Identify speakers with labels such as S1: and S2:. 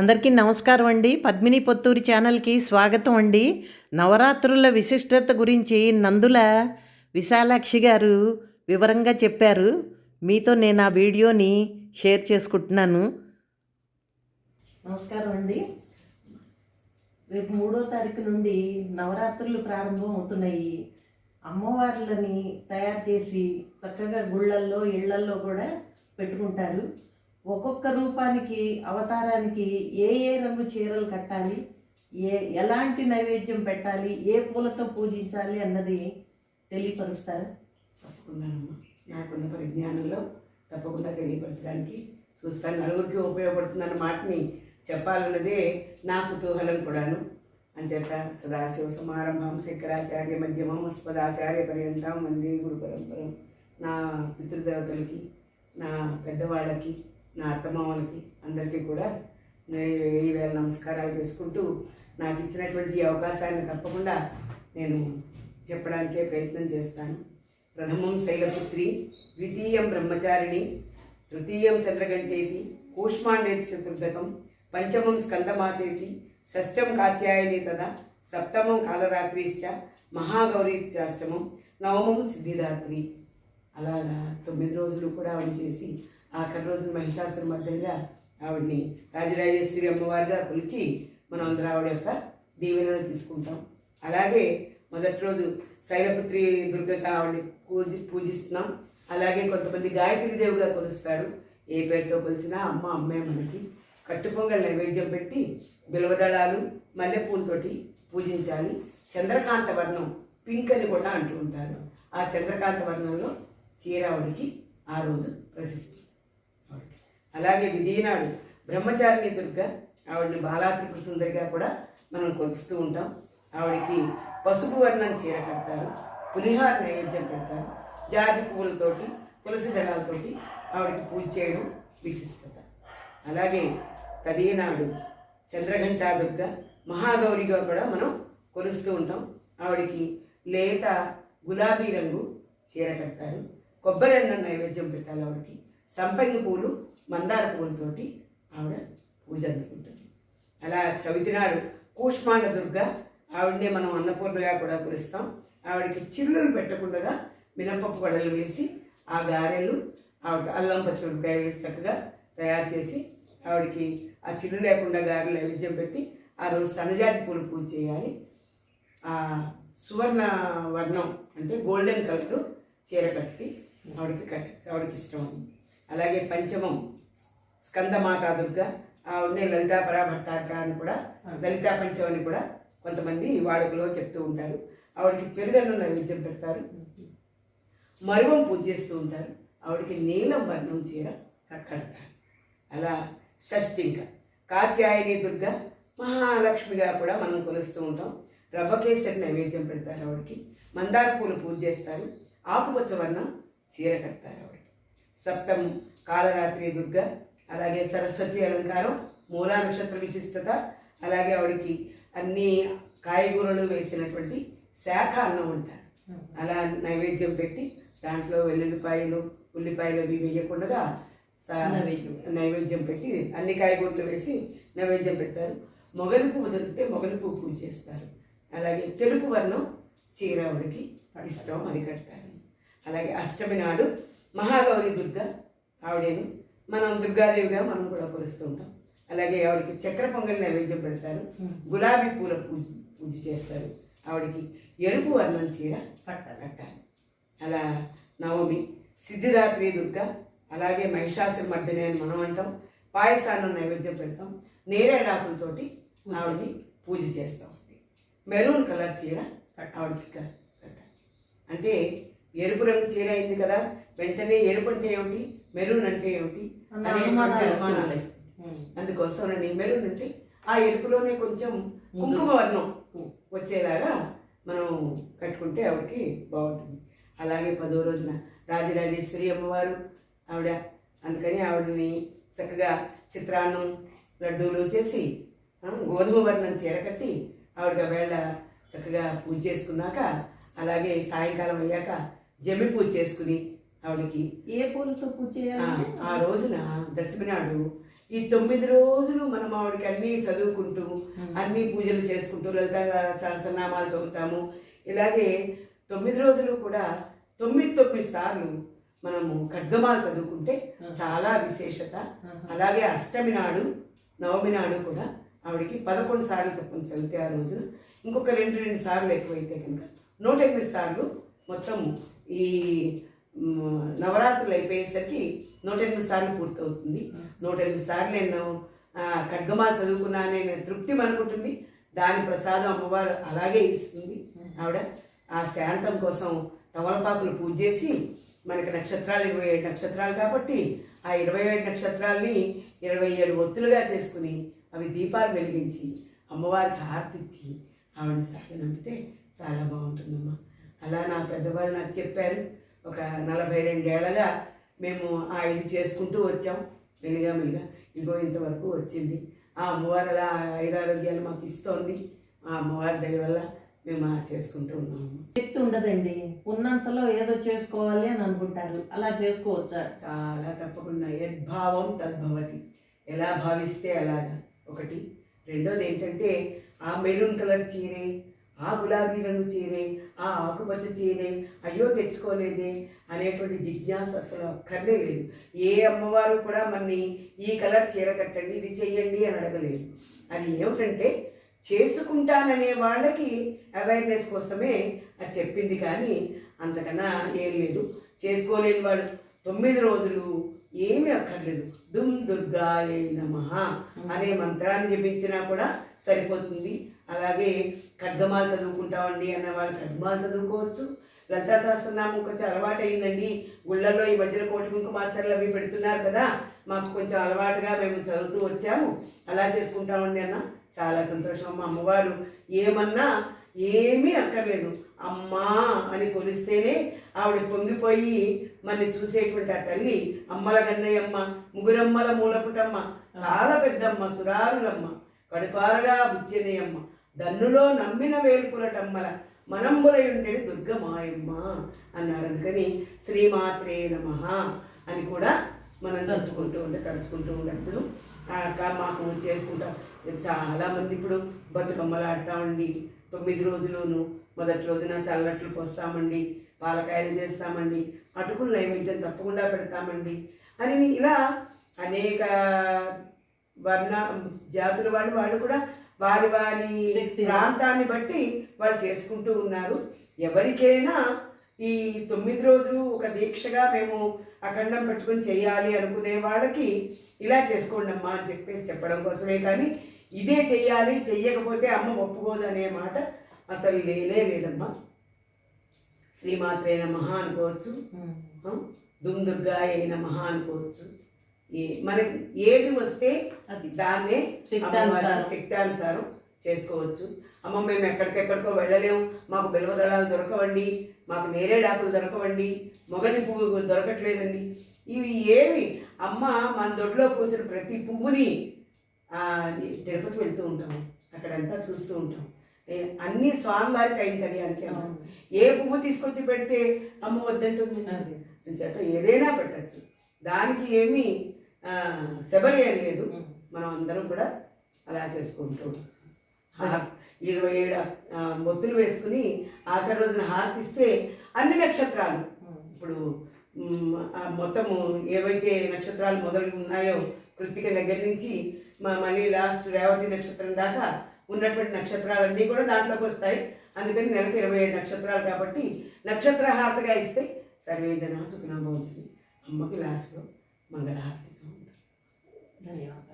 S1: అందరికీ నమస్కారం అండి. పద్మిని పొత్తూరి ఛానల్కి స్వాగతం అండి. నవరాత్రుల విశిష్టత గురించి నందుల విశాలాక్షి గారు వివరంగా చెప్పారు. మీతో నేను ఆ వీడియోని షేర్ చేసుకుంటున్నాను. నమస్కారం అండి. రేపు మూడో తారీఖు నుండి నవరాత్రులు ప్రారంభం అవుతున్నాయి. అమ్మవార్లని తయారు చేసి చక్కగా గుళ్ళల్లో ఇళ్ళల్లో కూడా పెట్టుకుంటారు. ఒక్కొక్క రూపానికి అవతారానికి ఏ ఏ రంగు చీరలు కట్టాలి ఏ ఎలాంటి నైవేద్యం పెట్టాలి ఏ పూలతో పూజించాలి అన్నది తెలియపరుస్తారు?
S2: తప్పకుండానమ్మా. నాకున్న పరిజ్ఞానంలో తప్పకుండా తెలియపరచడానికి చూస్తాను. నలుగురికి ఉపయోగపడుతుందన్న మాటని చెప్పాలన్నదే నా కుతూహలం కూడాను. అంచేత సదాశివ సమారంభం శంకరాచార్య మధ్యమం అస్పదాచార్య పర్యంతం వందే గురు పరంపరం. నా పితృదేవతలకి నా పెద్దవాళ్ళకి నా అత్తమామలకి అందరికీ కూడా నేను వెయ్యి వేల నమస్కారాలు చేసుకుంటూ నాకు ఇచ్చినటువంటి ఈ అవకాశాన్ని తప్పకుండా నేను చెప్పడానికే ప్రయత్నం చేస్తాను. ప్రథమం శైలపుత్రి ద్వితీయం బ్రహ్మచారిణి తృతీయం చంద్రగంటేతి కూష్మాండేతి చతుర్దకం పంచమం స్కందమాతేతి షష్టం కాత్యాయని తదా సప్తమం కాలరాత్రిశ్చ మహాగౌరీశ్చాష్టమం నవమం సిద్ధిదాత్రి. అలాగా తొమ్మిది రోజులు కూడా ఆవిడ చేసి ఆఖరి రోజున మహిషాసుర మధ్యంగా ఆవిడ్ని రాజరాజేశ్వరి అమ్మవారిగా కొలిచి మనం అందరూ ఆవిడ యొక్క దీవెనలు తీసుకుంటాం. అలాగే మొదటి రోజు శైలపుత్రి దుర్గత ఆవిడని పూజి పూజిస్తున్నాం. అలాగే కొంతమంది గాయత్రి దేవుగా కొలుస్తారు. ఏ పేరుతో కొలిచినా అమ్మ అమ్మే మనకి. కట్టుపొంగల్ నైవేద్యం పెట్టి బిలవదళాలు మల్లెపూలతోటి పూజించాలి. చంద్రకాంత వర్ణం పింక్ అని కూడా అంటూ ఉంటారు. ఆ చంద్రకాంత వర్ణంలో చీరావుడికి ఆ రోజు ప్రశస్తి. అలాగే విధినాడు బ్రహ్మచారిణి దుర్గ ఆవిడని బాలా సుందరిగా కూడా మనం కొలుస్తూ ఉంటాం. ఆవిడకి పసుపు వర్ణం చీర కడతారు పులిహార నైవేద్యం పెడతారు జాజి పువ్వులతోటి తులసి దళాలతోటి ఆవిడకి పూజ చేయడం విశిష్టత. అలాగే తదీనాడు చంద్రఘంటా దుర్గ మహాగౌరిగా కూడా మనం కొలుస్తూ ఉంటాం. ఆవిడకి లేత గులాబీ రంగు చీర కడతారు. కొబ్బరి అన్నం నైవేద్యం పెట్టాలి ఆవిడకి. సంపంగి పూలు మందార పూలతోటి ఆవిడ పూజ అందుకుంటుంది. అలా చవితి నాడు కూష్మాండ దుర్గ ఆవిడనే మనం అన్నపూర్ణగా కూడా పిలుస్తాం. ఆవిడకి చిల్లులు పెట్టకుండా మినపప్పు వడలు వేసి ఆ గారెలు ఆవిడకి అల్లం పచ్చిమిరపకాయ వేసి చక్కగా తయారు చేసి ఆవిడకి ఆ చిల్లు లేకుండా గారెలు నైవేద్యం పెట్టి ఆ రోజు సన్నజాతి పూలు పూజ చేయాలి. ఆ సువర్ణ వర్ణం అంటే గోల్డెన్ కలర్ చీర కట్టి ఆవిడకి కట్టి ఆవిడకి ఇష్టం అలాగే పంచమం స్కందమాతా దుర్గ ఆవిడనే లలితా పరాభట్టార్క అని కూడా లలితా పంచం అని కూడా కొంతమంది వాడుకలో చెప్తూ ఉంటారు. ఆవిడకి పెరుగన్ను నైవేద్యం పెడతారు. మరువం పూజ చేస్తూ ఉంటారు. ఆవిడకి నీలం వర్ణం చీర కడతారు. అలా షష్ఠి ఇంకా కాత్యాయని దుర్గ మహాలక్ష్మిగా కూడా మనం కొలుస్తూ ఉంటాం. రవ్వకేసరి నైవేద్యం పెడతారు ఆవిడకి. మందార పూలు పూజ చేస్తారు. ఆకుపచ్చ వర్ణం చీర కడతారు ఆవిడకి. సప్తం కాళరాత్రి దుర్గ అలాగే సరస్వతి అలంకారం మూలా నక్షత్ర విశిష్టత అలాగే ఆవిడకి అన్ని కాయగూరలు వేసినటువంటి శాఖ అన్నం ఉంటారు అలా నైవేద్యం పెట్టి దాంట్లో వెల్లుల్లిపాయలు ఉల్లిపాయలు అవి వేయకుండా
S1: నైవేద్యం.
S2: నైవేద్యం పెట్టి అన్ని కాయగూరలు వేసి నైవేద్యం పెడతారు. మొగలి పువ్వు దొరికితే మొగలి పువ్వు పూజ చేస్తారు. అలాగే తెలుపు వర్ణం చీర ఆవిడకి ఇష్టం అది కడతారు. అలాగే అష్టమి నాడు మహాగౌరి దుర్గ ఆవిడేను. మనం దుర్గాదేవిగా మనం కూడా కొలుస్తూ ఉంటాం. అలాగే ఆవిడకి చక్ర పొంగల్ నైవేద్యం పెడతారు. గులాబీ పూల పూజ పూజ చేస్తారు. ఆవిడకి ఎరుపు వర్ణం చీర కట్టాలి. అలా నవమి సిద్ధిదాత్రి దుర్గ అలాగే మహిషాసుర మర్దిని అని మనం అంటాం. పాయసాన్ని నైవేద్యం పెడతాం. నేరేడాకులతోటి ఆవిడని పూజ చేస్తాం. మెరూన్ కలర్ చీర ఆవిడకి కట్టాలి. అంటే ఎరుపు రంగు చీర అయింది కదా వెంటనే ఎరుపు అంటే ఏమిటి? మెరూన్ అంటే ఏమిటి?
S1: అనుమానాలు.
S2: అందుకోసమని మెరూన్ అంటే ఆ ఎరుపులోనే కొంచెం కుంకుమ వర్ణం వచ్చేలాగా మనం కట్టుకుంటే ఆవిడకి బాగుంటుంది. అలాగే పదో రోజున రాజరాజేశ్వరి అమ్మవారు ఆవిడ అందుకని ఆవిడని చక్కగా చిత్రాన్నం లడ్డూలు చేసి గోధుమ వర్ణం చీర కట్టి ఆవిడకి వేళ చక్కగా పూజ చేసుకున్నాక అలాగే సాయంకాలం అయ్యాక జమ్మి పూజ చేసుకుని ఆవిడకి.
S1: ఏ పూలతో పూజ చేయాలి
S2: ఆ రోజున దశమి నాడు ఈ తొమ్మిది రోజులు మనం ఆవిడకి అన్నీ చదువుకుంటూ అన్ని పూజలు చేసుకుంటూ లలిత సహస్రనామాలు చదువుతాము. ఇలాగే తొమ్మిది రోజులు కూడా తొమ్మిది తొమ్మిది సార్లు మనము ఖడ్గమాలు చదువుకుంటే చాలా విశేషత. అలాగే అష్టమి నాడు నవమి నాడు కూడా ఆవిడకి పదకొండు సార్లు చొప్పున చదివితే ఆ రోజున ఇంకొక రెండు రెండు సార్లు ఎక్కువైతే కనుక నూట ఎనిమిది సార్లు మొత్తం ఈ నవరాత్రులు అయిపోయేసరికి నూట ఎనిమిది సార్లు పూర్తవుతుంది. నూట ఎనిమిది సార్లు నేను ఖడ్గమాలు చదువుకున్నానే తృప్తి అనుకుంటుంది దాని ప్రసాదం అమ్మవారు అలాగే ఇస్తుంది. ఆవిడ ఆ శాంతం కోసం తమలపాకులు పూజ చేసి మనకి నక్షత్రాలు ఇరవై ఏడు నక్షత్రాలు కాబట్టి ఆ ఇరవై ఏడు నక్షత్రాల్ని ఇరవై ఏడు ఒత్తులుగా చేసుకుని అవి దీపాలు వెలిగించి అమ్మవారికి హారతి ఇచ్చి ఆవిడని సాగనంపితే చాలా బాగుంటుందమ్మా. అలా నా పెద్దవాళ్ళు నాకు చెప్పారు. ఒక నలభై రెండేళ్ళగా మేము ఆ ఇది చేసుకుంటూ వచ్చాం. మెల్లిగా మెల్లిగా ఇగో ఇంతవరకు వచ్చింది. ఆ అమ్మవారు అలా ఐరారోగ్యాలు మాకు ఇస్తోంది. ఆ అమ్మవారి దయ వల్ల మేము చేసుకుంటూ ఉన్నాము.
S1: శక్తి ఉండదండి. ఉన్నంతలో ఏదో చేసుకోవాలి అని అనుకుంటారు. అలా చేసుకోవచ్చా?
S2: చాలా తప్పకుండా. యద్భావం తద్భవతి. ఎలా భావిస్తే అలాగా. ఒకటి. రెండోది ఏంటంటే ఆ మెరూన్ కలర్ చీరే ఆ గులాబీ రంగు చీరే ఆ ఆకుపచ్చ చీరే అయ్యో తెచ్చుకోలేదే అనేటువంటి జిజ్ఞాస అసలు అక్కర్లే లేదు. ఏ అమ్మవారు కూడా మన్ని ఈ కలర్ చీర కట్టండి ఇది చెయ్యండి అని అడగలేదు. అది ఏమిటంటే చేసుకుంటాననే వాళ్ళకి అవేర్నెస్ కోసమే అది చెప్పింది కానీ అంతకన్నా ఏం లేదు. చేసుకోలేని వాళ్ళు తొమ్మిది రోజులు ఏమీ అక్కర్లేదు. దుమ్ దుర్గాయ నమ అనే మంత్రాన్ని జపించినా కూడా సరిపోతుంది. అలాగే ఖడ్గమాలు చదువుకుంటామండి అన్న వాళ్ళు ఖడ్గమాలు చదువుకోవచ్చు. లలితా సహస్రనామం కొంచెం అలవాటు అయిందండి. గుళ్ళల్లో ఈ వజ్ర కోటి కుంకుమార్చనలు అవి పెడుతున్నారు కదా మాకు కొంచెం అలవాటుగా మేము చదువుతూ వచ్చాము. అలా చేసుకుంటామండి అన్న. చాలా సంతోషం మా అమ్మవారు ఏమన్నా ఏమీ అక్కర్లేదు. అమ్మా అని కొలిస్తేనే ఆవిడ పొంగిపోయి మనని చూసేటువంటి ఆ తల్లి అమ్మల గన్నయ్యమ్మ ముగురమ్మల మూలపుటమ్మ చాలా పెద్దమ్మ సురారులమ్మ కడుపారగా బుజ్జనయ్యమ్మ దన్నులో నమ్మిన వేలుపులటమ్మల మనంబులై ఉండేది దుర్గమాయమ్మ అన్నారు. అందుకని శ్రీమాత్రే నమ అని కూడా మనం తలుచుకుంటూ ఉంటే తలుచుకుంటూ ఉండొచ్చును అక్క మాకు చేసుకుంటాం చాలా మంది ఇప్పుడు బతుకమ్మలు ఆడతామండి తొమ్మిది రోజులును మొదటి రోజున చల్లట్లు పోస్తామండి పాలకాయలు చేస్తామండి అటుకులు నైవేద్యం తప్పకుండా పెడతామండి అని ఇలా అనేక వర్ణ జాతుల వాళ్ళు వాళ్ళు కూడా వారి వారి. ప్రాంతాన్ని బట్టి వాళ్ళు చేసుకుంటూ ఉన్నారు ఎవరికైనా ఈ తొమ్మిది రోజులు ఒక దీక్షగా మేము అఖండం పెట్టుకుని చేయాలి అనుకునే వాళ్ళకి ఇలా చేసుకోండి అమ్మా అని చెప్పేసి చెప్పడం కోసమే కానీ ఇదే చెయ్యాలి చెయ్యకపోతే అమ్మ ఒప్పుకోదు అనే మాట అసలు లేనే లేదమ్మా. శ్రీమాత్రే నమః అనుకోవచ్చు. ఆ, దుమ్ దుర్గాయ నమః అనుకోవచ్చు. ఏ మనకి ఏది వస్తే
S1: అది
S2: దాన్నే
S1: శక్తానుసారం.
S2: చేసుకోవచ్చు. అమ్మ మేము ఎక్కడికెక్కడికో వెళ్ళలేము మాకు బిల్వదళాలు దొరకవండి మాకు నేరేడాకులు దొరకవండి మొగలి పువ్వు దొరకట్లేదండి. ఇవి ఏవి అమ్మ మన దొడ్లో పూసిన ప్రతి పువ్వుని తిరుపతి వెళ్తూ ఉంటాము. అక్కడంతా చూస్తూ ఉంటాం అన్ని స్వామివారి కైంకర్యానికి అమ్మ
S1: అవును.
S2: ఏ పువ్వు తీసుకొచ్చి పెడితే అమ్మ వద్దంటుంది. చేత ఏదైనా పెట్టచ్చు. దానికి ఏమీ శబరి లేదు. మనం అందరం కూడా అలా చేసుకుంటూ ఇరవై ఏడు మొత్తులు వేసుకుని ఆఖరి రోజున హారతిస్తే అన్ని నక్షత్రాలు. ఇప్పుడు మొత్తము ఏవైతే నక్షత్రాలు మొదలు ఉన్నాయో కృతిక దగ్గర నుంచి మా మళ్ళీ లాస్ట్ రేవతి నక్షత్రం దాకా ఉన్నటువంటి నక్షత్రాలన్నీ కూడా దాంట్లోకి వస్తాయి. అందుకని నెలకు ఇరవై ఏడు నక్షత్రాలు కాబట్టి నక్షత్ర హారతిగా ఇస్తే సర్వేదన సుఖనం అవుతుంది అమ్మకి లాస్ట్లో మంగళహారతిగా ఉంటుంది.
S1: ధన్యవాదాలు.